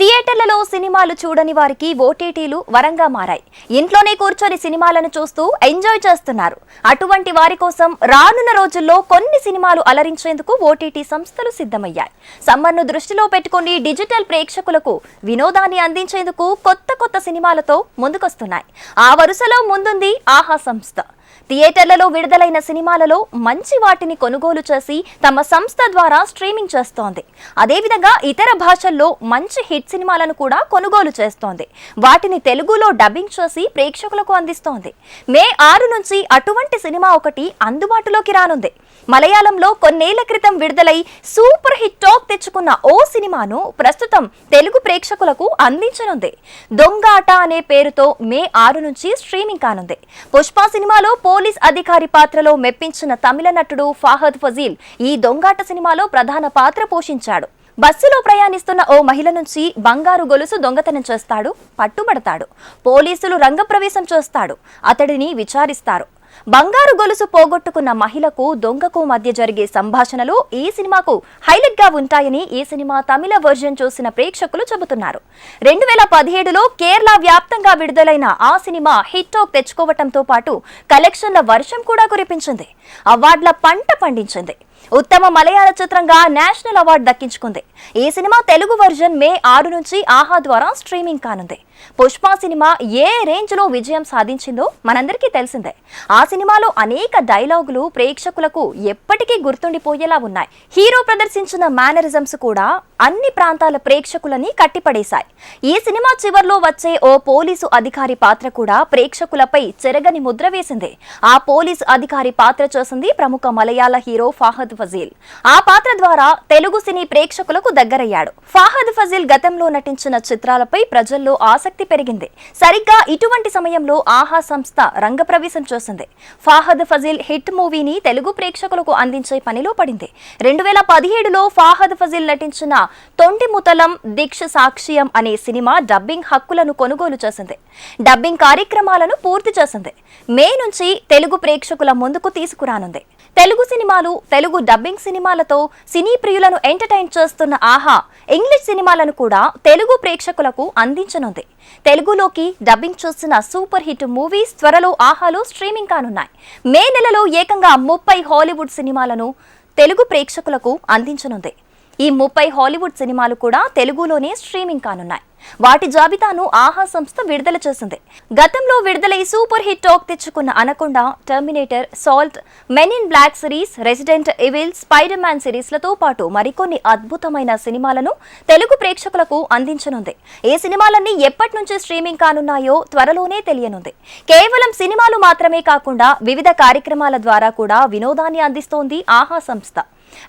థియేటర్లలో సినిమాలు చూడని వారికి ఓటీటీలు వరంగా మారాయి. ఇంట్లోనే కూర్చొని సినిమాలను చూస్తూ ఎంజాయ్ చేస్తున్నారు. అటువంటి వారి కోసం రానున్న రోజుల్లో కొన్ని సినిమాలు అలరించేందుకు ఓటీటీ సంస్థలు సిద్ధమయ్యాయి. సమ్మర్ను దృష్టిలో పెట్టుకుని డిజిటల్ ప్రేక్షకులకు వినోదాన్ని అందించేందుకు కొత్త కొత్త సినిమాలతో ముందుకొస్తున్నాయి. ఆ వరుసలో ముందుంది ఆహా సంస్థ. థియేటర్లలో విడుదలైన సినిమాలలో మంచి వాటిని కొనుగోలు చేసి తమ సంస్థ ద్వారా స్ట్రీమింగ్ చేస్తోంది. అదేవిధంగా ఇతర భాషల్లో మంచి హిట్ సినిమాలను కూడా కొనుగోలు చేస్తోంది. వాటిని తెలుగులో డబ్బింగ్ చేసి ప్రేక్షకులకు అందిస్తోంది. మే ఆరు నుంచి అటువంటి సినిమా ఒకటి అందుబాటులోకి రానుంది. మలయాళంలో కొన్నేళ్ళ క్రితం విడుదలై సూపర్ హిట్ టాక్ తెచ్చుకున్న ఓ సినిమాను ప్రస్తుతం తెలుగు ప్రేక్షకులకు అందించనుంది. దొంగాట అనే పేరుతో మే ఆరు నుంచి స్ట్రీమింగ్ కానుంది. పుష్ప సినిమాలో పోలీస్ అధికారి పాత్రలో మెప్పించిన తమిళ నటుడు ఫాహద్ ఫజీల్ ఈ దొంగాట సినిమాలో ప్రధాన పాత్ర పోషించాడు. బస్సులో ప్రయాణిస్తున్న ఓ మహిళ నుంచి బంగారు గొలుసు దొంగతనం చేస్తాడు పట్టుబడతాడు. పోలీసులు రంగప్రవేశం చేస్తాడు. అతడిని విచారిస్తారు. బంగారు గొలుసు పోగొట్టుకున్న మహిళకు దొంగకు మధ్య జరిగే సంభాషణలు ఈ సినిమాకు హైలైట్గా ఉంటాయని ఈ సినిమా తమిళ వర్జన్ చూసిన ప్రేక్షకులు చెబుతున్నారు. రెండు వేల పదిహేడులో కేరళ వ్యాప్తంగా విడుదలైన ఆ సినిమా హిట్ టాక్ తెచ్చుకోవటంతో పాటు కలెక్షన్ల వర్షం కూడా కురిపించింది. అవార్డుల పంట పండించింది. ఉత్తమ మలయాళ చిత్రంగా నేషనల్ అవార్డు దక్కించుకుంది. ఈ సినిమా తెలుగు వర్జన్ మే ఆరు నుంచి ఆహా ద్వారా స్ట్రీమింగ్ కానుంది. పుష్ప సినిమా ఏ రేంజ్లో విజయం సాధించిందో మనందరికీ తెలిసిందే. ఆ సినిమాలో అనేక డైలాగులు ప్రేక్షకులకు ఎప్పటికీ గుర్తుండిపోయేలా ఉన్నాయి. హీరో ప్రదర్శించిన మేనరిజమ్స్ కూడా అన్ని ప్రాంతాల ప్రేక్షకులని కట్టిపడేశాయి. ఈ సినిమా చివర్లో వచ్చే ఓ పోలీసు అధికారి పాత్ర కూడా ప్రేక్షకులపై చెరగని ముద్ర వేసింది. ఆ పోలీసు అధికారి పాత్ర చేసింది ప్రముఖ మలయాళ హీరో ఫాహద్ ఫజీల్. ఆ పాత్ర ద్వారా తెలుగు సినీ ప్రేక్షకులకు దగ్గరయ్యాడు. ఫాహద్ ఫజీల్ గతంలో నటించిన చిత్రాలపై ప్రజల్లో ఆసక్తి పెరిగింది. సరిగ్గా ఇటువంటి సమయంలో ఆహా సంస్థ రంగప్రవేశం చేసింది. ఫాహద్ ఫజీల్ హిట్ మూవీని తెలుగు ప్రేక్షకులకు అందించే పనిలో పడింది. రెండు వేల పదిహేడులో ఫాహద్ ఫజీల్ నటించిన తొండిముతలం దీక్ష సాక్ష్యం అనే సినిమా డబ్బింగ్ హక్కులను కొనుగోలు చేసింది. డబ్బింగ్ కార్యక్రమాలను పూర్తి చేసింది. మే నుంచి తెలుగు ప్రేక్షకుల ముందుకు తీసుకురానుంది. తెలుగు సినిమాలు తెలుగు డబ్బింగ్ సినిమాలతో సినీ ప్రియులను ఎంటర్టైన్ చేస్తున్న ఆహా ఇంగ్లీష్ సినిమాలను కూడా తెలుగు ప్రేక్షకులకు అందించనుంది. తెలుగులోకి డబ్బింగ్ చూస్తున్న సూపర్ హిట్ మూవీస్ త్వరలో ఆహాలో స్ట్రీమింగ్ కానున్నాయి. మే నెలలో ఏకంగా ముప్పై హాలీవుడ్ సినిమాలను తెలుగు ప్రేక్షకులకు అందించనుంది. ఈ ముప్పై హాలీవుడ్ సినిమాలు కూడా తెలుగులోనే స్ట్రీమింగ్ కానున్నాయి. వాటి జాబితాను ఆహా సంస్థ విడుదల చేసింది. గతంలో విడుదలై సూపర్ హిట్ టాక్ తెచ్చుకున్న Anaconda Terminator Salt Men in Black series Resident Evil Spider Man సిరీస్లతో పాటు మరికొన్ని అద్భుతమైన సినిమాలను తెలుగు ప్రేక్షకులకు అందించనుంది. ఏ సినిమాలన్నీ ఎప్పటి నుంచి స్ట్రీమింగ్ కానున్నాయో త్వరలోనే తెలియనుంది. కేవలం సినిమాలు మాత్రమే కాకుండా వివిధ కార్యక్రమాల ద్వారా కూడా వినోదాన్ని అందిస్తోంది ఆహా సంస్థ.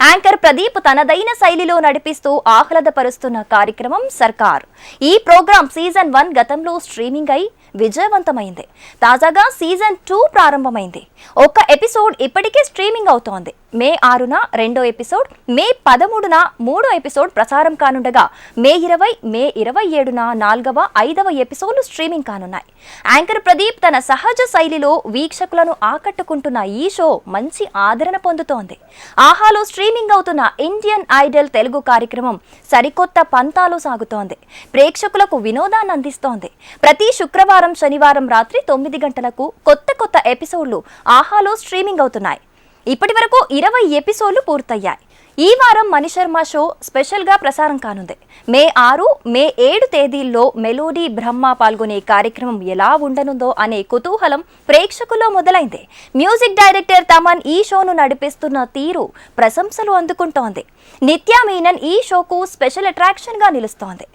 యాంకర్ ప్రదీప్ తనదైన శైలిలో నడిపిస్తూ ఆహ్లాదపరుస్తున్న కార్యక్రమం సర్కార్. ఈ ప్రోగ్రాం సీజన్ వన్ గతంలో స్ట్రీమింగ్ అయి విజయవంతమైంది. తాజాగా సీజన్ టూ ప్రారంభమైంది. ఒక ఎపిసోడ్ ఇప్పటికే స్ట్రీమింగ్ అవుతోంది. మే ఆరున రెండో ఎపిసోడ్ మే పదమూడున మూడో ఎపిసోడ్ ప్రసారం కానుండగా మే ఇరవై మే ఇరవై ఏడున నాలుగవ ఐదవ ఎపిసోడ్లు స్ట్రీమింగ్ కానున్నాయి. యాంకర్ ప్రదీప్ తన సహజ శైలిలో వీక్షకులను ఆకట్టుకుంటున్న ఈ షో మంచి ఆదరణ పొందుతోంది. ఆహాలో స్ట్రీమింగ్ అవుతున్న ఇండియన్ ఐడల్ తెలుగు కార్యక్రమం సరికొత్త పంతాలు సాగుతోంది. ప్రేక్షకులకు వినోదాన్ని అందిస్తోంది. ప్రతి శుక్రవారం శనివారం రాత్రి తొమ్మిది గంటలకు కొత్త కొత్త ఎపిసోడ్లు ఆహాలో స్ట్రీమింగ్ అవుతున్నాయి. ఇప్పటి వరకు ఇరవై ఎపిసోడ్లు పూర్తయ్యాయి. ఈ వారం మణిశర్మ షో స్పెషల్గా ప్రసారం కానుంది. మే ఆరు మే ఏడు తేదీల్లో మెలోడీ బ్రహ్మ పాల్గొనే కార్యక్రమం ఎలా ఉండనుందో అనే కుతూహలం ప్రేక్షకుల్లో మొదలైంది. మ్యూజిక్ డైరెక్టర్ తమన్ ఈ షోను నడిపిస్తున్న తీరు ప్రశంసలు అందుకుంటోంది. నిత్యా మీనన్ ఈ షోకు స్పెషల్ అట్రాక్షన్గా నిలుస్తోంది.